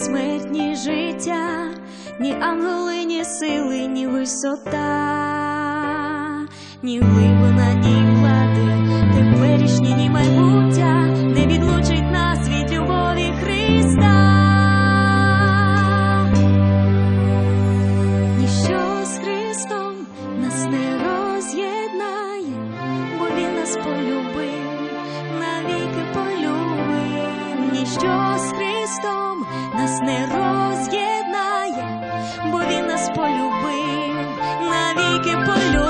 смерть, ні життя, ні ангели, ні сили, ні висота, ні глибина, ні влади, теперішнє, ні майбуття полюбив, навіки полюбив.